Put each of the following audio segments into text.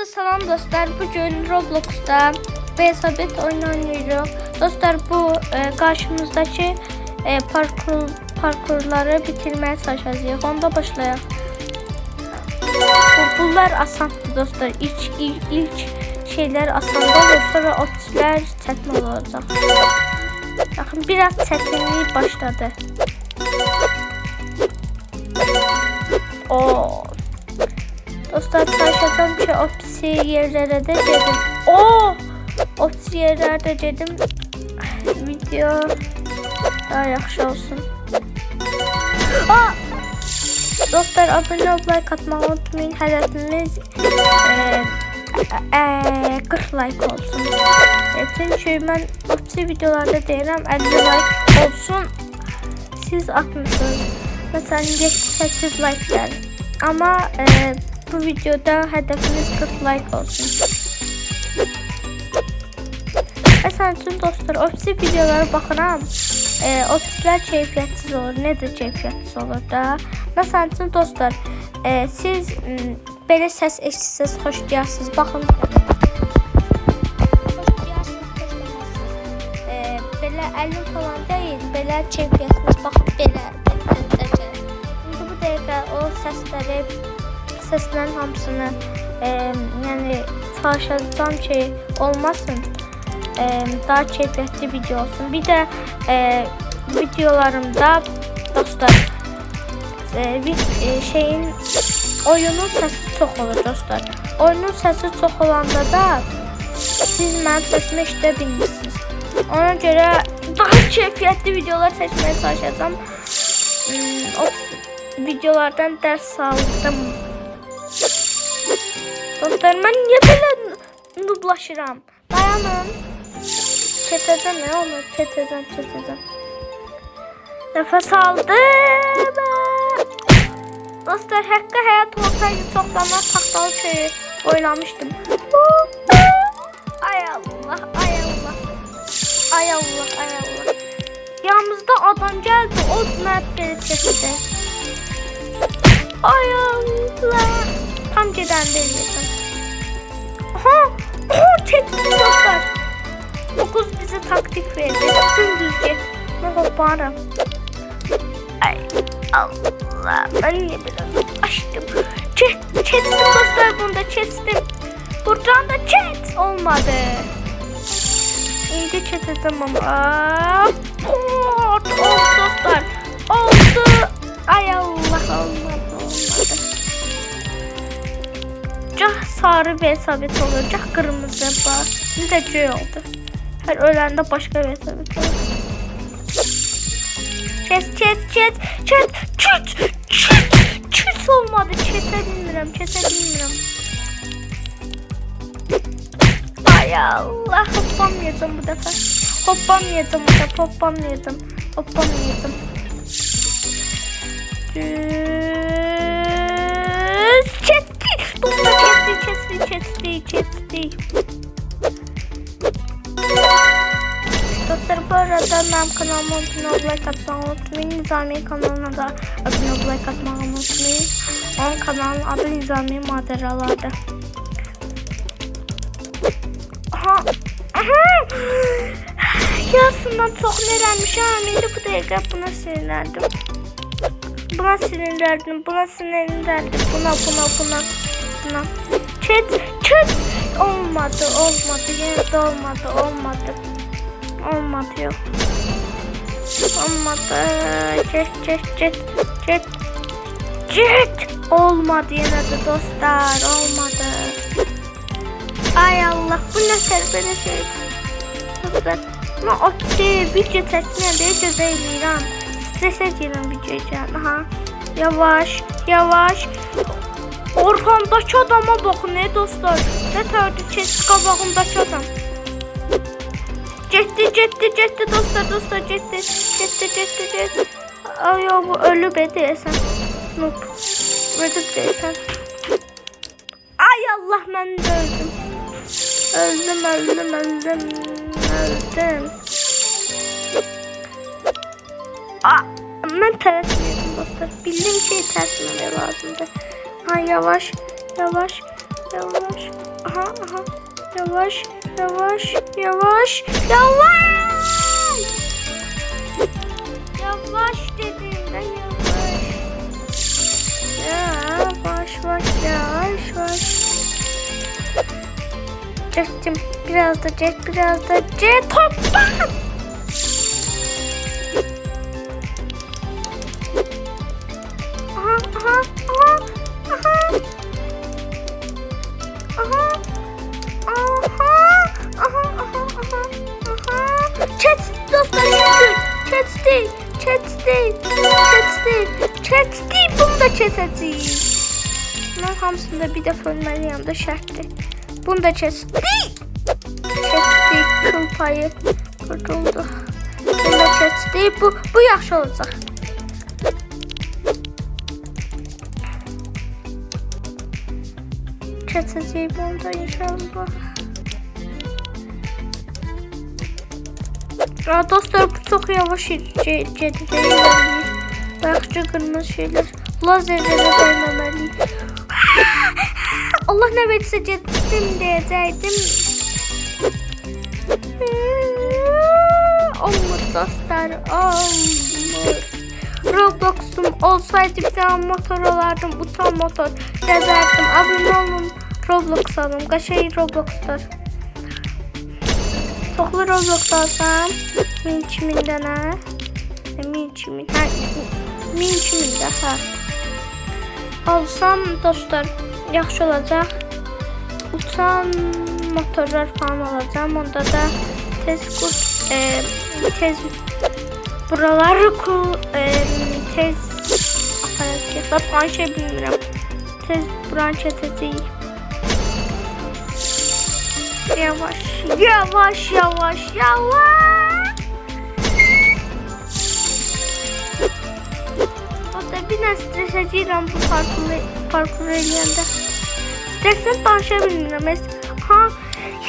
Hamınıza salam dostlar. Bugün Roblox'ta Besabet oyun oynuyorum. Dostlar bu e, karşımızdaki e, parkur parkurları bitirmeye çalışacağız. Onda başlayalım. Bu, bunlar asandı dostlar. İlk, ilk, ilk şeyler asanda olur sonra o tipler çətin olacak. Bakın biraz çətinlik başladı. O Dostlar çalışacağım ki o pis yerlere de dedim. Oo! O pis yerlerde dedim. Video daha yaxşı olsun. Aa! Dostlar abone ol, like atmayı unutmayın. Hedefimiz eee eee 40 like olsun. E, çünkü ben o pis videolarda deyirəm 50 like olsun. Siz atmışsınız. Mesela 8 like geldi. Ama e, bu videoda hedefimiz 40 like olsun. Mesela tüm dostlar ofisi videolara baxıram. E, ofislər keyfiyyətsiz olur. Necə keyfiyyətsiz olur da? Mesela tüm dostlar, e, siz m, belə səs eşitsiniz, xoşlayırsınız. Baxın. Xoşlayırsınız, xoşlamazsınız. E, belə əlim falan deyil, belə keyfiyyətsiz. Baxın belə. İndi bu dəqiqə o səsləri, səslərin hamısını e, yəni çalışacağam ki, olmasın. E, daha keyfiyyətli video olsun. Bir də e, videolarımda dostlar e, bir e, şeyin oyunun səsi çox olur dostlar. Oyunun səsi çox olanda da siz mənim səsimi eşidə bilmirsiniz. Ona görə daha keyfiyyətli videolar seçməyə çalışacağam. Hmm, o videolardan dərs aldım. Dostlar, mən niyə belə nublaşıram? Dayanın. Çetəcəm ya onu, çetəcəm, çetəcəm. Nəfəs aldım. Dostlar, həqqə həyat olsaydı çoxdanlar taxtalı köyü oynamışdım. Ay Allah, ay Allah. Ay Allah, ay Allah. Yanımızda adam geldi, o məni belə çəkdi. Ay Allah. Tam gedəndə eləyəcəm. Aha, aha, çəkdi dostlar. Kız bize taktik verdi. Dümdüz get. Ne koparım. Ay Allah. Ben niye biraz açtım. Çet, çestim dostlar bunda çestim. Buradan da çet olmadı. İyice çetedim ama. Port oldu dostlar. Oldu. Ay Allah olmadı Cah sarı bir hesabet olacak kırmızı. Bir de C oldu. Her ölende başka bir hesabet olur. Çet çet çet çet çet çet çet olmadı. Çete bilmirəm, çete bilmirəm. Ay Allah hoplamayacağım bu defa. Hoplamayacağım bu defa hoplamayacağım. Hoplamayacağım. Düz çetti. Çetti çetti çetti çetti. Dostlar bu arada benim kanalıma abone ol, like atmayı unutmayın. Nizami kanalına da abone ol, like atmayı unutmayın. Onun kanalının adı Nizami Maceralarda. Aha. Aha. Yarısından çok nerenmişim. İndi bu dakika buna sinirlendim. Buna sinirlendim. Buna sinirlendim. Buna buna buna. Buna. Çet çet. Olmadı olmadı. Yine olmadı olmadı. Olmadı yok. Olmadı. Çet çet çet çet. Çet. Olmadı yine de dostlar. Olmadı. Ay Allah bu ne serbere şey. Dostlar. Ama o şey video çekmeye diye göze eləyirəm. Stresə girəm video üçün. Aha. Yavaş, yavaş. Orxandakı adama baxın ey dostlar. Nə tərdi çeşit qabağındakı adam. Getdi, getdi, getdi dostlar, dostlar, getdi. Getdi, getdi, getdi. Ay bu ölüb deyəsən. Noob. Ölüb deyəsən. Ay Allah mən də öldüm. Öldüm, öldüm, öldüm. Öldüm. Aa, mən tələsməyəcəm dostlar. Bildim ki, tələsməmək lazımdır. Ha yavaş, yavaş, yavaş. aha, aha. Yavaş, yavaş, yavaş, yavaş. Yavaş dedim ben yavaş. Yavaş, yavaş, yavaş, yavaş. Çektim. Biraz da çek, biraz da çek. Topla. Değil. Chat değil. Chat değil. Bunu da chat değil. Bunların hamısında bir defa ölməli yanında şərtdir. Bunu da chat değil. Chat değil. Kıl payı kurtuldu. Bunu da değil. Bu, bu yaxşı olacaq. Çeteceğim onda inşallah. Aa, dostlar bu çok yavaş cedidə ilerleyir. Yaxşı qırmızı şeyler. Lazerlərə dəyməməliyik. Allah nə versə cedim deyəcəkdim. Olmur dostlar, olmur. Roblox'um olsaydı bir tane motor alardım. Uçan motor. Gezerdim. Abone olun. Roblox alın. Kaşayı Roblox'tar. Çoxlu Roblox alsam. 1000 dənə. 1000 2000. Hə, 1000 2000 də, hə. Alsam dostlar, yaxşı olacaq. Uçan motorlar falan alacağım. Onda da tez kurt, e, tez buraları ku, e, tez aparat aynı şey bilmirəm. Tez branş edəcəyik. Yavaş, yavaş, yavaş, yavaş. Da bir stres edirəm bu parkuru, parkuru eləyəndə. Stresən danışa bilmirəm. Heç- Ha,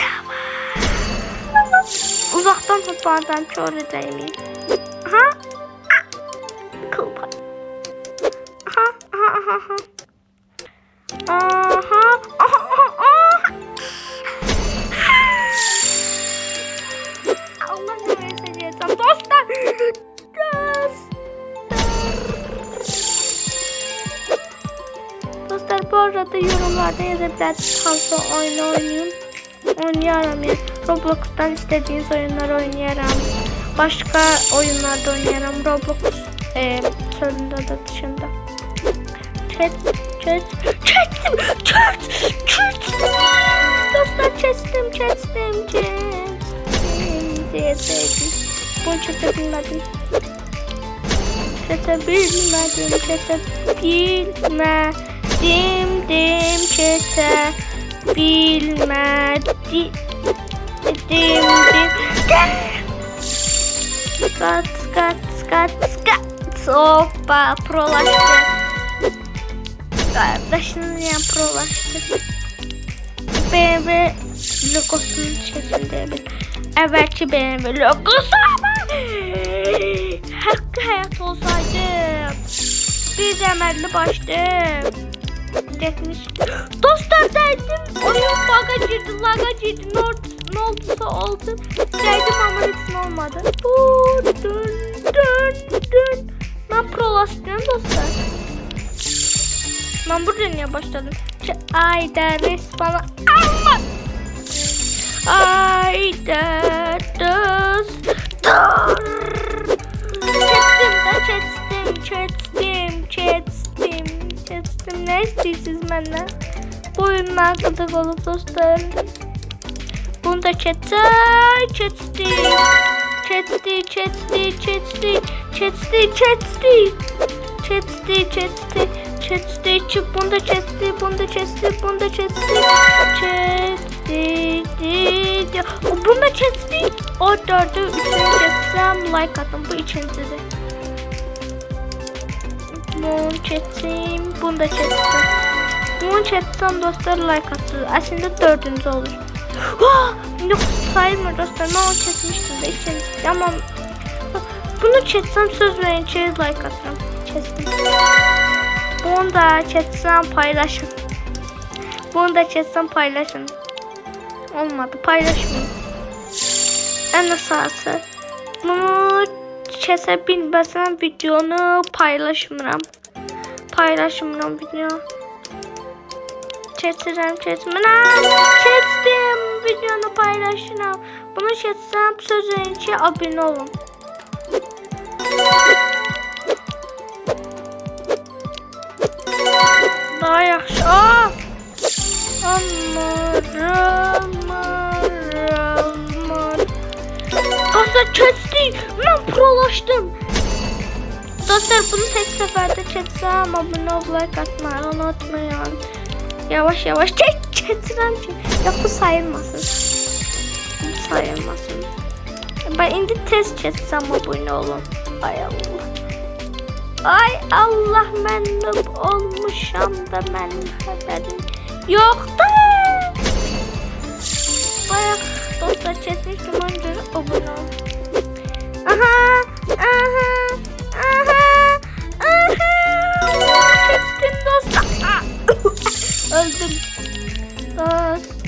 yavaş. Uzaqdan tutmadan kör edəyim. Ha? Kıl pay. Aha, aha, aha, Hangi oyunu oynayayım. Oynayarım ya. Roblox'tan istediğiniz oyunları oynayarım. Başka oyunlarda oynayarım. Roblox e, sözünde de dışında. Chat, chat, chatim, chat, chat. Dostlar chatim, chatim, chatim diyeseydim. Bunu çetebilmedim. Çetebilmedim, çetebilmedim, dim, çete, bilmedim, dim, dim, Skat, skat, skat, skat. Hoppa, prolaştı. Kardeşinin yan prolaştı. BMW logosunun içerisinde bir evvelki BMW logosu ama hakkı hayat olsaydı biz emelli başlı Detmiş. Dostlar derdim oyun baga girdi laga girdi. Ne, oldu, ne olduysa oldu. Derdim ama hiç olmadı. Bu, dün dün dün ben prolaştım dostlar. Ben burada niye başladım? Ç- Ayda res bana Allah Ayda dostlar Çettim de çettim çettim çettim ne istiyorsunuz benden? Bu oyundan gıdık olup dostlar. Bunu da çettim çettim çettim çettim çettim çettim çettim Chesty, chesty, chesty, çık. Bunda chesty, bunda chesty, bunda chesty, chesty, chesty. O bunda chesty. O dördü, üçüncü chestem like attım. Bu ikincisi. Bunu chestim, bunda chestim. Bunu chestem dostlar like attı. Aslında dördüncü olur. Ah, Yok sayılmır dostlar. Ne o çekmiştim de ikincisi. Ama bunu çetsem söz verin like atarım. Çetsin. Bunu da çetsem paylaşın. Bunu da çetsem paylaşın. olmadı. Paylaşmayın. En esası. Bunu kəsə bilməsəm videonu paylaşmıram. Paylaşmıram video. Keçirəm, keçmirəm. Keçdim. Videonu paylaşıram. Bunu keçsəm söz verin ki, abunə olun. Daha yaxşı. Aa! Amar, amar, amar. Dostlar keçdik. Mən prolaşdım. Dostlar bunu tek seferde çetsem abone ol like atmayı unutmayın. Yavaş yavaş çek çetirəm ki. Yok bu sayılmasın. Bu sayılmasın. Ben indi tez çetsem abone olun. Ay Allah. Ay Allah mən noob olmuşam da mənim xəbərim yoxdur. Bayaq dostlar çəkmişdim öncə abunə ol. Aha, aha, aha, aha. Çektim. Ah! Öldüm. Dostum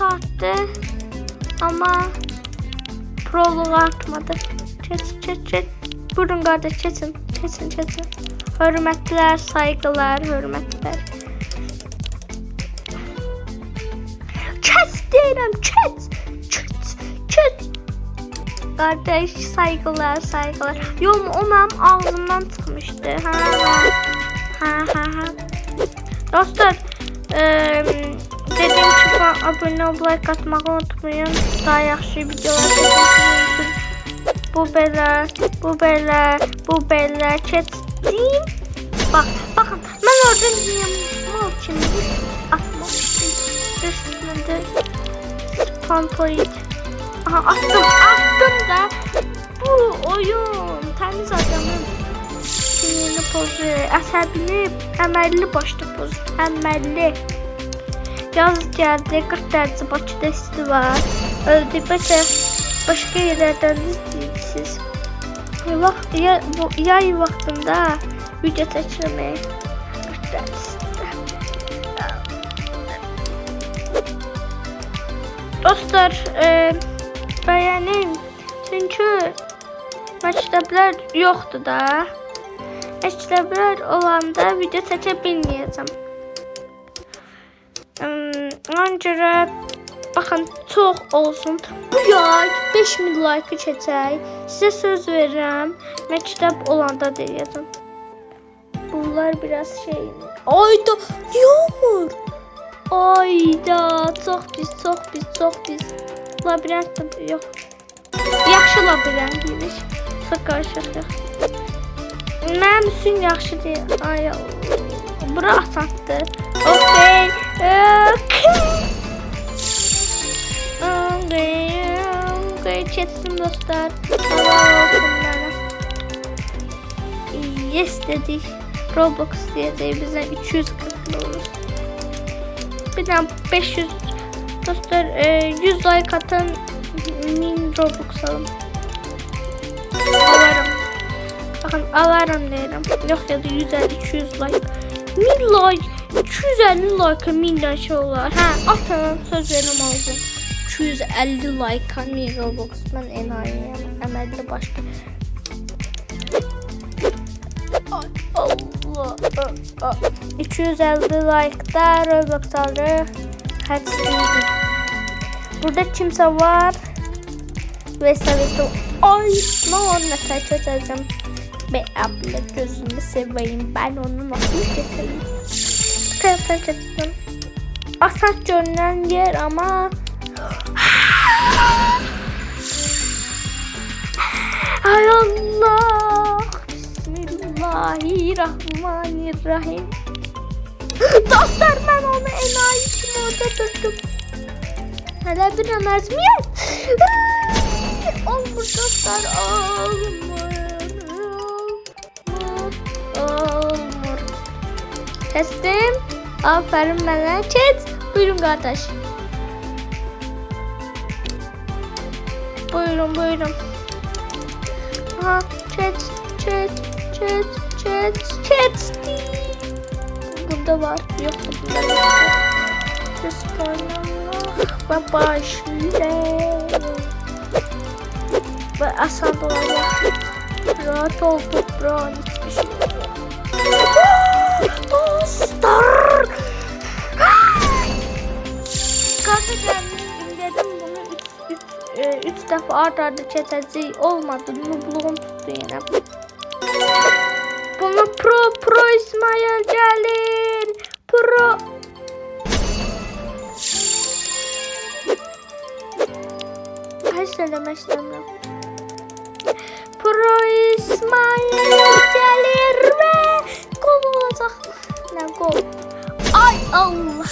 arttı. Ama prolog artmadı. Çet çet çet. Buyurun kardeş çetin. Çetin çetin. Hürmetler, saygılar, hürmetler. Çet deyirəm, çet. Çet, çet. Kardeş saygılar, saygılar. Yok o mənim ağzımdan çıxmışdı. Ha ha. Ha ha ha. Dostlar, eee Dediğim gibi abone ol, like atmayı unutmayın. Daha yaxşı videolar çəkmək üçün bu belə, bu belə, bu belə keçdim. Bak, bakın ben oradan yiyəm için atmamıştım. Üstünde point. Aha attım, attım da bu oyun temiz adamın sinirli pozu, əsəbini əməlli başlı pozu, əməlli. Yaz geldi, 40 derece Bakıda isti var. Öldükçe başka yerlerden izleyeceksiniz. Vaxt, ya, bu, yay vaxtında video çəkirmək 40 derecesinde. Dostlar, e, beğenin. Çünkü məktəblər yoxdur da. Məktəblər olanda video çəkə bilməyəcəm. Ona görə baxın çox olsun. Bu yay 5000 like keçəcək. Sizə söz verirəm. Məktəb olanda deyəcəm. Bunlar biraz şey. Ayda yağmur. Ayda çox pis, çox pis, çox pis. Labirent də yox. Yaxşı labirent imiş. Çox qarışıq yox. Mənim üçün yaxşı deyil. Ay Allah. Bura asandır. Okay. Okay. Okay. Çetsin dostlar. Hava olsun bana. Yes dedik. Roblox diyeceği bize 240 olur. Bir de 500 dostlar e, 100 like atın 1000 Robux alın. Alarım. Bakın alarım derim. Yok ya da 150-200 like. 1000 like 250 like 1000 şey olar. Hə, atın söz verim aldım. 250 like 1000 Robux. Mən enayiyəm. Əməlli başlı. Allah. 250 like'da Roblox. Kaç değil. Burada kimse var. Ve sarısı. Ay, ne onunla kaç edeceğim. Be abla gözünü seveyim. Ben onu nasıl getireyim? Kıyafet ettim. Asat görünen yer ama Ay Allah. Bismillahirrahmanirrahim. Dostlar ben onu enayi için orada durdum. Hele bir ömezmiyet. Olmuş dostlar olmuyor. Olmuyor. Kestim. Aferin bana. Çet. Buyurun kardeş. Buyurun buyurun. Ha, chat, chat, chat, chat. Chesty. Bunda var. Yok yok. Ve başlayalım. Ve asal olacak. Rahat ol toprağın hiçbir şey yok. Dostlar. Gerçekten dedim bunu üç, üç, e, üç defa art arda çetəcək olmadı. Nubluğum tuttu yine. Bunu pro pro İsmail gelir. Pro. Ay söylemek istemiyorum. Pro İsmail gelir ve gol olacak. Ne gol? Ay Allah.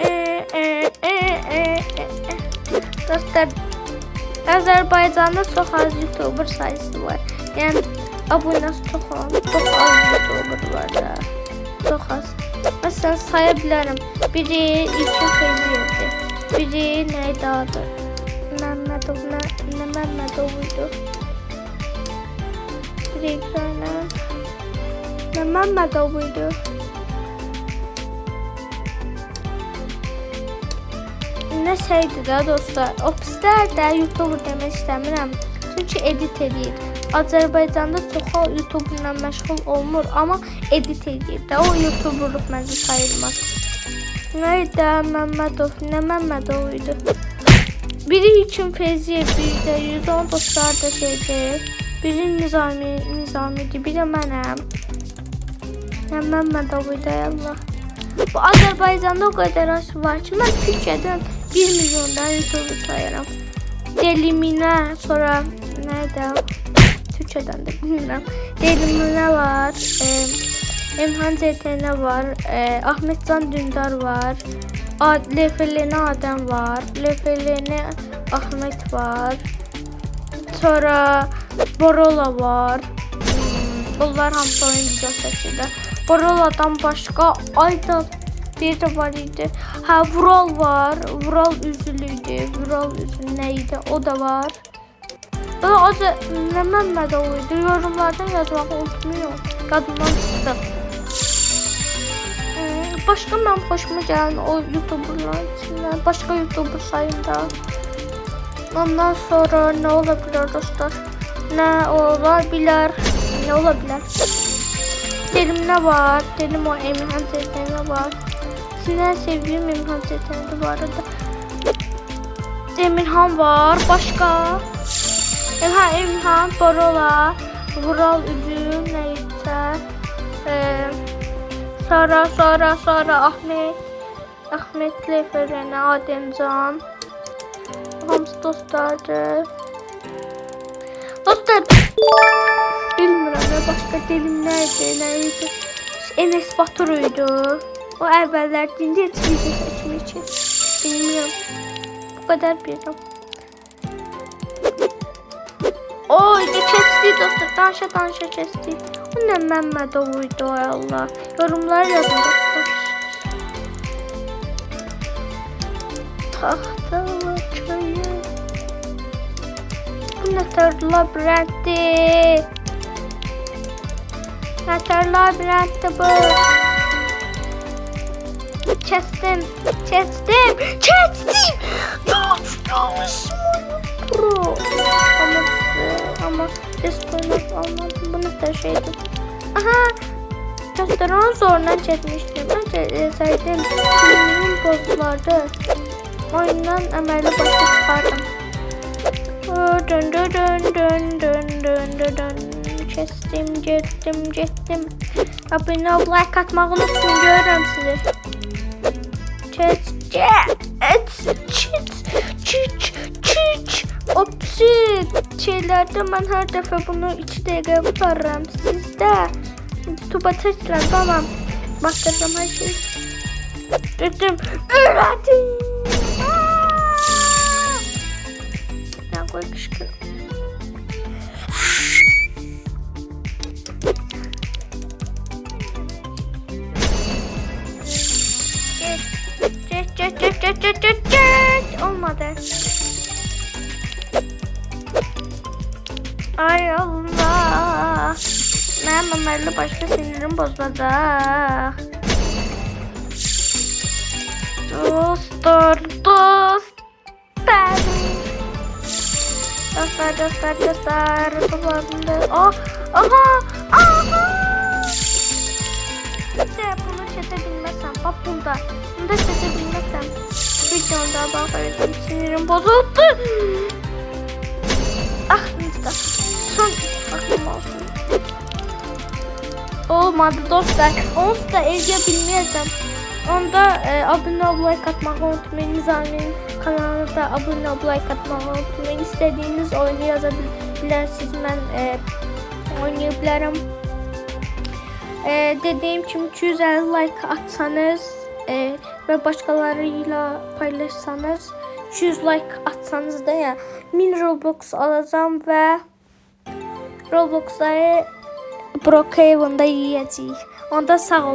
E, e, e, e, e, e. Dostlar Azerbaycan'da çok az YouTuber sayısı var. Yani abonesi çok az. Çok az YouTuber var da. Çok az. Mesela sayabilirim. Biri İlkin Feziyev'di. Biri neydi adı? Mehmetov, ne, ne Mehmetov'uydu? Biri ekrana. Ne Mehmetov'uydu? Ne şeydi də dostlar. O pislər də YouTuber demək. Çünki edit edir. Azərbaycanda çoxu YouTuberla məşğul olmur, amma edit edir də. O YouTuberluq məncə sayılmaz. Nəydə Məmmədov, nə Məmmədov idi? Biri üçün Feyziyə, biri də 110 dostlar da şeydir. Biri Nizami, Nizamidir, biri mənəm. Nə Məmmədov idi Allah. Bu Azərbaycanda o qədər aş var ki, mən Türkiyədən 1 milyondan YouTube sayıram. Deliminə, sonra nədə? Türkçədən də bilmirəm. Deliminə var, e, Emhan ZTN var, e, Ahmetcan Dündar var, LFLN Adem var, LFLN Ahmet var. Sonra Borola var. Hmm, Bunlar hamısı oyun video çəkirlər. Borola'dan başqa Ayda bir də var idi. Hə, Vural var. Vural üzülüydü. Vural üzülü nə idi? O da var. Daha az nə Məmmədov idi. Yorumlardan yazmağı unutmayın. Qadından çıxdı. Hmm, Başqa mənim xoşuma gələn o YouTuberlar içindən. Başqa YouTuber sayında. Ondan sonra nə ola bilər dostlar? Nə ola bilər? Nə ola bilər? Dedim ne var? Dedim o Emirhan Zeten'e var. Sizden sevdiğim Emirhan Zeten'de bu arada. Emirhan var. Başka? Ha Emirhan, Borola, Vural Üzüm neyse. Ee, Sara, Sara, Sara, Ahmet. Ahmet Leferene, Ademcan. Hamsi dostlardı. Dostlar bilmirəm nə başqa dilimlərdir, nə idi. Enes Baturuydu. O əvvəllər heç video çəkmək üçün. Bilmirəm. Bu qədər bilirəm. Dostlar. Danışa danışa keçdi. O nə Məmmədovuydu ay Allah. Yorumlar yazın dostlar. Taxtalı köyü. Bu nə tər labirentdir. Yeter labirentte bu. Kestim. Kestim. Kestim. Şansım pro. Ama ama respawn almadım. Bu ne kadar şeydi. Aha. Restoran zoruna çekmiştim. Önce saydım. Filmin bozdulardı. Oyundan emelli başa çıkardım. Dön dön dön dön dön dön dön kestim, getdim, getdim. Abone ol, like atmağı unutmayın, görürəm sizi. Çet, çet, çit, çiç, çiç. Opsi şeylerde mən hər dəfə bunu 2 dəqiqə tutarım. Sizdə YouTube'a çəkirəm, tamam. Baxdıracam hər şey. Dedim, öyrədim. Ya qoy qışqırım. Ne Mənim Ömərli başqa sinirim bozulacaq. Dostlar, dostlar. Dostlar, dostlar, dostlar. Babamda. Oh, aha, aha. İşte bunu çekebilmezsem. Bak bunda. Bunu da çekebilmezsem. Videomda bakarım. Sinirim bozuldu. Son aklım olsun. Olmadı dostlar. Onu da ezebilmeyeceğim. Onda e, abone ol, like atmayı unutmayın. Nizami'nin kanalına da abone ol, like atmayı unutmayın. İstediğiniz oyunu yazabilirsiniz. Ben e, oynayabilirim. E, dediğim kimi 250 like atsanız e, ve başkalarıyla paylaşsanız 200 like atsanız da ya 1000 Robux alacağım ve Robloxları Brookhaven'da yiyəcəyik. Onda sağ olun.